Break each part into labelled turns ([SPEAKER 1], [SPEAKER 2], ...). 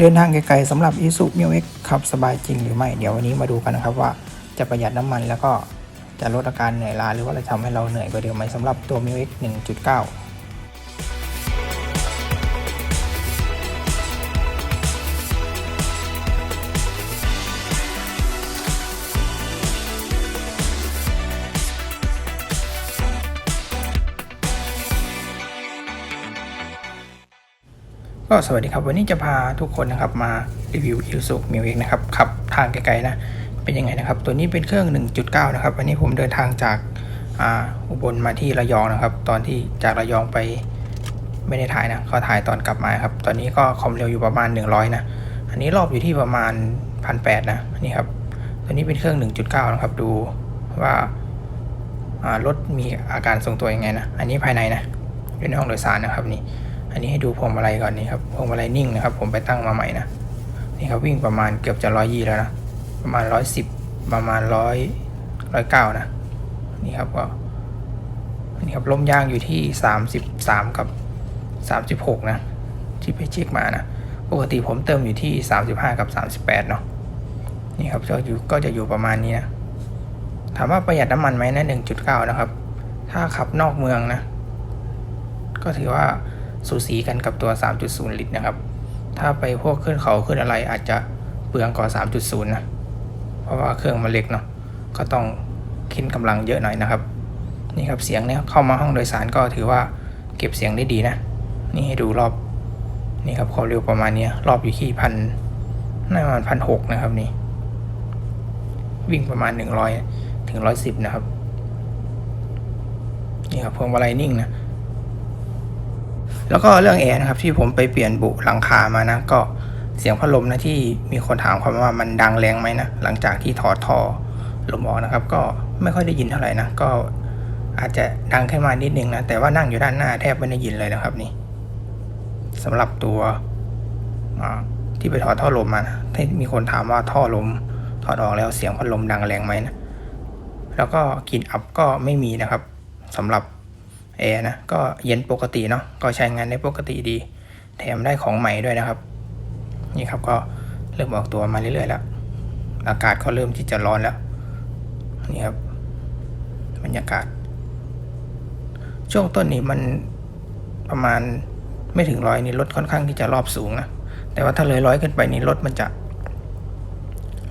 [SPEAKER 1] เดินทางไกลๆสำหรับ i s u m i x ขับสบายจริงหรือไม่ เดี๋ยววันนี้มาดูกันนะครับว่าจะประหยัดน้ำมันแล้วก็จะลดอาการเหนื่อยล้าหรือว่าจะทำให้เราเหนื่อยกว่าเดิมไหมสำหรับตัว m i x 1.9 ก็สวัสดีครับวันนี้จะพาทุกคนนะครับมารีวิว i s u m i x นะครับขับทางไกลๆนะเป็นยังไงนะครับตัวนี้เป็นเครื่อง 1.9 นะครับวันนี้ผมเดินทางจากอุบลมาที่ระยองนะครับ ตอนที่จากระยองไปไม่ได้ถ่ายนะเขาถ่ายตอนกลับมาครับ ตอนนี้ก็ความเร็วอยู่ประมาณ 100 นะ อันนี้รอบอยู่ที่ประมาณ 1,800 นะนี่ครับตัวนี้เป็นเครื่อง 1.9 นะครับ ดูว่าอ่ารถมีอาการทรงตัวยังไงนะ อันนี้ภายในนะอยู่ในห้องโดยสารนะครับนี่ อันนี้ให้ดูพวงมาลัยก่อนนี่ครับพวงมาลัยนิ่งนะครับ ผมไปตั้งมาใหม่นะนี่ครับวิ่งประมาณเกือบจะร้อยยี่แล้วนะประมาณร้อยสิบประมาณร้อยร้อยเก้านะนี่ครับก็นี่ครับลมยางอยู่ที่สามสิบสามกับสามสิบหกนะที่ไปเช็คมานะปกติผมเติมอยู่ที่สามสิบห้ากับสามสิบแปดเนาะนี่ครับก็อยู่ก็จะอยู่ประมาณนี้นะถามว่าประหยัดน้ำมันไหมนะหนึ่งจุดเก้านะครับ ถ้าขับนอกเมืองนะ ก็ถือว่า สูสีกันกับตัว 3.0 ลิตรนะครับ ถ้าไปพวกขึ้นเขาขึ้นอะไรอาจจะเปลืองกว่า 3.0 นะ เพราะว่าเครื่องมันเล็กเนาะ ก็ต้องคิดกำลังเยอะหน่อยนะครับ นี่ครับเสียงเนี่ยเข้ามาห้องโดยสารก็ถือว่าเก็บเสียงได้ดีนะ นี่ให้ดูรอบ นี่ครับความเร็วประมาณนี้รอบอยู่ที่พันน่าประมาณพันหกนะครับนี่ วิ่งประมาณ 100 ถึง 110 นะครับ นี่ครับพวงมาลัยนิ่งนะ แล้วก็เรื่องแอร์นะครับที่ผมไปเปลี่ยนบุหลังคามานะ ก็เสียงพัดลมนะที่มีคนถามความว่ามันดังแรงไหมนะหลังจากที่ถอดท่อลมออกนะครับ ก็ไม่ค่อยได้ยินเท่าไหร่นะก็อาจจะดังขึ้นมานิดนึงนะแต่ว่านั่งอยู่ด้านหน้าแทบไม่ได้ยินเลยนะครับนี่สำหรับตัวที่ไปถอดท่อลมมานะที่มีคนถามว่าท่อลมถอดออกแล้วเสียงพัดลมดังแรงไหมนะแล้วก็กลิ่นอับก็ไม่มีนะครับสำหรับ แอร์นะก็เย็นปกติเนาะก็ใช้งานได้ปกติดี แถมได้ของใหม่ด้วยนะครับ นี่ครับก็เริ่มออกตัวมาเรื่อยๆแล้ว อากาศก็เริ่มที่จะร้อนแล้ว นี่ครับบรรยากาศ ช่วงต้นนี้มันประมาณไม่ถึงร้อยนี่รถค่อนข้างที่จะรอบสูงนะแต่ว่าถ้าเลยร้อยขึ้นไปนี่รถมันจะ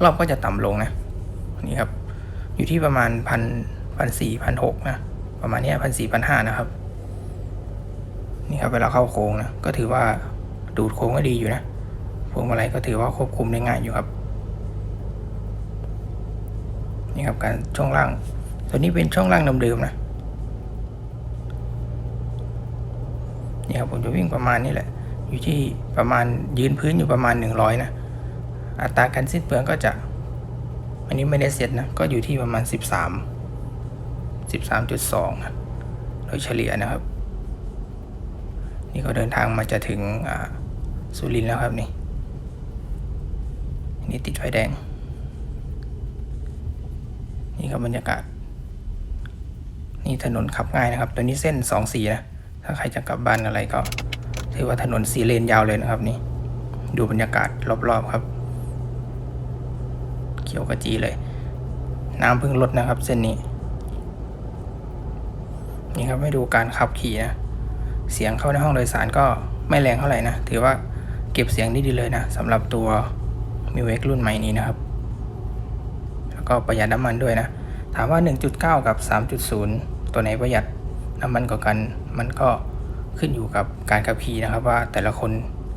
[SPEAKER 1] รอบก็จะต่ำลงนะนี่ครับ อยู่ที่ประมาณพันพันสี่พันหกนะ ประมาณนี้พันสี่พันห้านะครับ นี่ครับเวลาเข้าโค้งนะก็ถือว่าดูดโค้งก็ดีอยู่นะพวงมาลัยก็ถือว่าควบคุมได้ง่ายอยู่ครับ นี่ครับการช่วงล่าง ตัวนี้เป็นช่วงล่างเดิมๆนะนี่ครับผมจะวิ่งประมาณนี้แหละ อยู่ที่ประมาณยืนพื้นอยู่ประมาณหนึ่งร้อยนะ อัตราการสิ้นเปลืองก็จะ อันนี้ไม่ได้เสร็จนะ ก็อยู่ที่ประมาณสิ บสาม13.2นะโดยเฉลี่ยนะครับ นี่ก็เดินทางมาจะถึงสุรินทร์แล้วครับนี่ นี่ติดไฟแดง นี่ครับบรรยากาศ นี่ถนนขับง่ายนะครับ ตัวนี้เส้นสองสีนะ ถ้าใครจะกลับบ้านอะไรก็ถือว่าถนนสีเลนยาวเลยนะครับนี่ ดูบรรยากาศรอบๆครับ เขียวกระจีเลย น้ำเพิ่งลดนะครับ เส้นนี้ นี่ครับให้ดูการขับขี่นะ เสียงเข้าในห้องโดยสารก็ไม่แรงเท่าไหร่นะ ถือว่าเก็บเสียงได้ดีเลยนะสำหรับตัวมิวเอ็กรุ่นใหม่นี้นะครับ แล้วก็ประหยัดน้ำมันด้วยนะ ถามว่า 1.9 กับ 3.0 ตัวไหนประหยัดน้ำมันกว่ากัน มันก็ขึ้นอยู่กับการขับขี่นะครับ ว่าแต่ละคน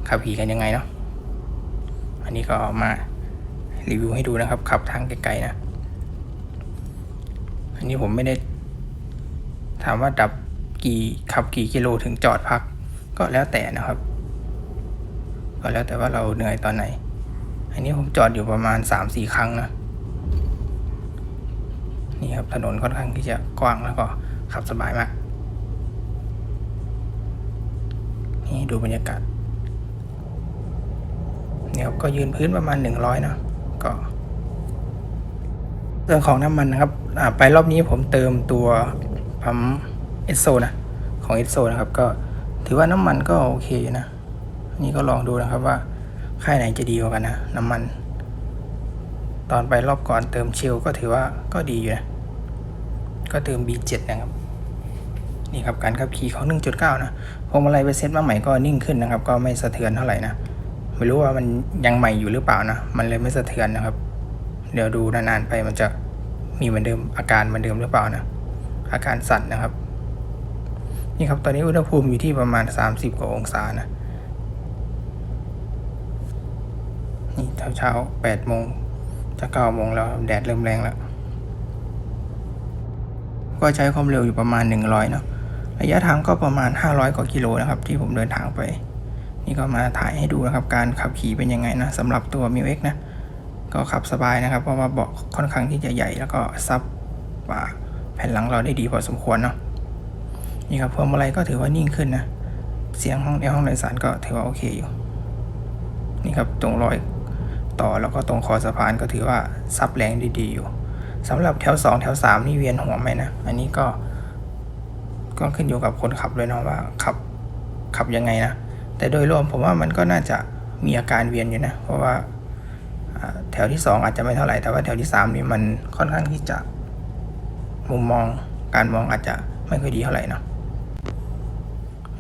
[SPEAKER 1] ขับขี่กันยังไงเนาะ อันนี้ก็มารีวิวให้ดูนะครับขับทางไกลๆนะ อันนี้ผมไม่ได้ ถามว่าดับกี่ขับกี่กิโลถึงจอดพัก ก็แล้วแต่นะครับ ก็แล้วแต่ว่าเราเหนื่อยตอนไหน อันนี้ผมจอดอยู่ประมาณสามสี่ครั้งนะนี่ครับถนนค่อนข้างที่จะกว้างแล้วก็ขับสบายมากนี่ดูบรรยากาศนี่ครับก็ยืนพื้นประมาณหนึ่งร้อยนะก็เรื่องของน้ำมันนะครับ ไปรอบนี้ผมเติมตัว ปั๊มเอสโซนะ ของเอสโซนะครับก็ถือว่าน้ำมันก็โอเคอยู่นะ นี่ก็ลองดูนะครับว่าค่ายไหนจะดีกว่ากันนะ น้ำมัน ตอนไปรอบก่อนเติมเชลก็ถือว่าก็ดีอยู่นะ ก็เติม B7 นะครับ นี่ครับการขับขี่เของ1.9 นะพวงมาลัยไปเซ็ตมาใหม่ก็นิ่งขึ้นนะครับ ก็ไม่สะเทือนเท่าไหร่นะไม่รู้ว่ามันยังใหม่อยู่หรือเปล่านะ มันเลยไม่สะเทือนนะครับ เดี๋ยวดูนานๆไปมันจะมีเหมือนเดิมอาการเหมือนเดิมหรือเปล่านะ อาการสั่นนะครับ นี่ครับ ตอนนี้อุณหภูมิอยู่ที่ประมาณ 30 กว่าองศานะนี่เช้าเช้าๆ8โมงจะ9โมงแล้วแดดเริ่มแรงแล้ว ก็ใช้ความเร็วอยู่ประมาณ 100เนาะระยะทางก็ประมาณ 500 กว่ากิโลนะครับ ที่ผมเดินทางไป นี่ก็มาถ่ายให้ดูนะครับ การขับขี่เป็นยังไงนะสำหรับตัว m ิว X นะ ก็ขับสบายนะครับ เพราะว่าเบาะค่อนข้างที่จะใหญ่แล้วก็ซับว่า แผ่นหลังเราได้ดีพอสมควรเนาะนี่ครับพวงมาลัยก็ถือว่านิ่งขึ้นนะ เสียงห้องในห้องโดยสารก็ถือว่าโอเคอยู่นี่ครับตรงรอยต่อแล้วก็ตรงคอสะพานก็ถือว่าซับแรงด้ดีอยู่สำหรับแถว 2 แถว 3 นี่เวียนหัวไหมนะ อันนี้ก็ ก็ขึ้นอยู่กับคนขับเลยเนาะว่าขับขับยังไงนะ แต่โดยรวมผมว่ามันก็น่าจะมีอาการเวียนอยู่นะ เพราะว่าอ่าแถวที่ 2 อาจจะไม่เท่าไหร่แต่ว่าแถวที่ 3 นี่มันค่อนข้างที่จะ มุมมองการมองอาจจะไม่ค่อยดีเท่าไหร่นะ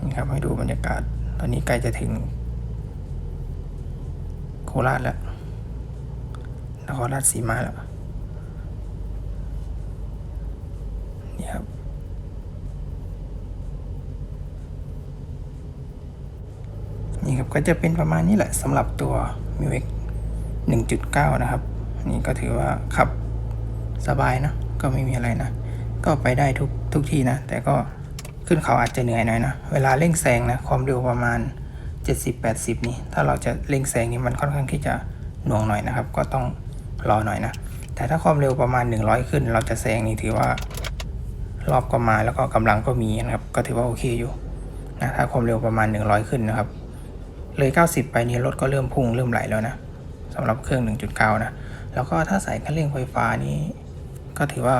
[SPEAKER 1] นี่ครับให้ดูบรรยากาศ ตอนนี้ใกล้จะถึง โคราชแล้วนครราชสีมาแล้วนี่ครับนี่ครับก็จะเป็นประมาณนี้แหละสำหรับตัว m ิว X 1.9 นะครับ นี่ก็ถือว่าขับสบายนะ ก็ไม่มีอะไรนะ ก็ไปได้ทุกทุกที่นะ แต่ก็ขึ้นเขาอาจจะเหนื่อยหน่อยนะ เวลาเร่งแซงนะความเร็วประมาณ 70-80 นี่ ถ้าเราจะเร่งแซงนี่มันค่อนข้างที่จะหน่วงหน่อยนะครับ ก็ต้องรอหน่อยนะ แต่ถ้าความเร็วประมาณ 100 ขึ้น เราจะแซงนี่ถือว่ารอบก็มาแล้วก็กำลังก็มีนะครับ ก็ถือว่าโอเคอยู่นะถ้าความเร็วประมาณ 100 ขึ้นนะครับ เลย 90 ไปนี่รถก็เริ่มพุ่งเริ่มไหลแล้วนะสำหรับเครื่อง 1.9 นะ แล้วก็ถ้าใส่คันเร่งไฟฟ้านี่ ก็ถือว่า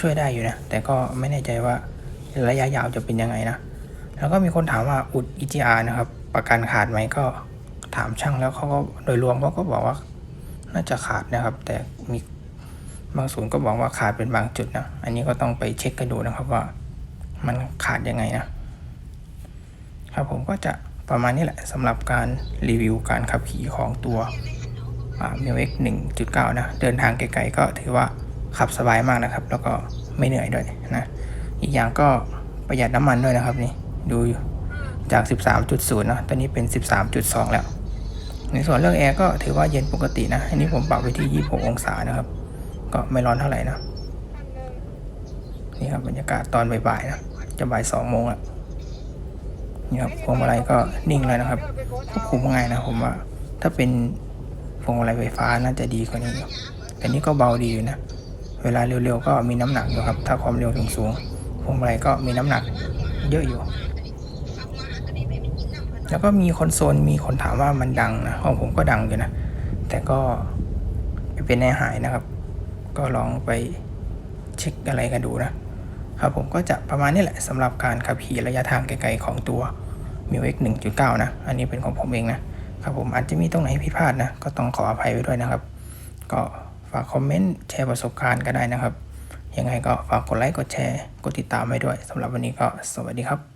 [SPEAKER 1] ช่วยได้อยู่นะ แต่ก็ไม่แน่ใจว่าระยะยาวจะเป็นยังไงนะ แล้วก็มีคนถามว่าอุด EGR นะครับ ประกันขาดไหมก็ถามช่างแล้วเขาก็โดยรวมเขาก็บอกว่าน่าจะขาดนะครับ แต่มีบางศูนย์ก็บอกว่าขาดเป็นบางจุดนะ อันนี้ก็ต้องไปเช็คกันดูนะครับว่ามันขาดยังไงนะ ครับผมก็จะประมาณนี้แหละสำหรับการรีวิวการขับขี่ของตัวมิวเอ็ก1.9นะ เดินทางไกลๆก็ถือว่า ขับสบายมากนะครับ แล้วก็ไม่เหนื่อยด้วยนะอีกอย่างก็ประหยัดน้ำมันด้วยนะครับนี่ดูจาก 13.0นะตอนนี้เป็น 13.2 แล้ว ในส่วนเรื่องแอร์ก็ถือว่าเย็นปกตินะ อันนี้ผมปรับไว้ที่ 26 องศานะครับ ก็ไม่ร้อนเท่าไหร่นะนี่ครับบรรยากาศตอนบ่ายๆนะจะบ่ายสองโมงแล้วนี่ครับพวงมาลัยก็นิ่งเลยนะครับควบคุมง่ายนะผมว่า ถ้าเป็นพวงมาลัยไฟฟ้าน่าจะดีกว่านี้แต่นี่ก็เบาดีอยู่นะ เวลาเร็วๆก็มีน้ำหนักอยู่ครับ ถ้าความเร็วสูงๆพวงมาลัยก็มีน้ำหนักเยอะอยู่ แล้วก็มีคนโซนมีคนถามว่ามันดังนะของผมก็ดังอยู่นะ แต่ก็ไม่เป็นแน่หายนะครับ ก็ลองไปเช็คอะไรกันดูนะครับผมก็จะประมาณนี้แหละสำหรับการขับขี่ระยะทางไกลๆของตัว m i u X 1.9 นะ อันนี้เป็นของผมเองนะครับผมอาจจะมีตรงไหนผิดพลาดนะ ก็ต้องขออภัยไว้ด้วยนะครับ ก็ ฝากคอมเมนต์แชร์ประสบการณ์ก็ได้นะครับ ยังไงก็ฝากกดไลค์กดแชร์ กดติดตามไว้ด้วยสำหรับวันนี้ก็สวัสดีครับ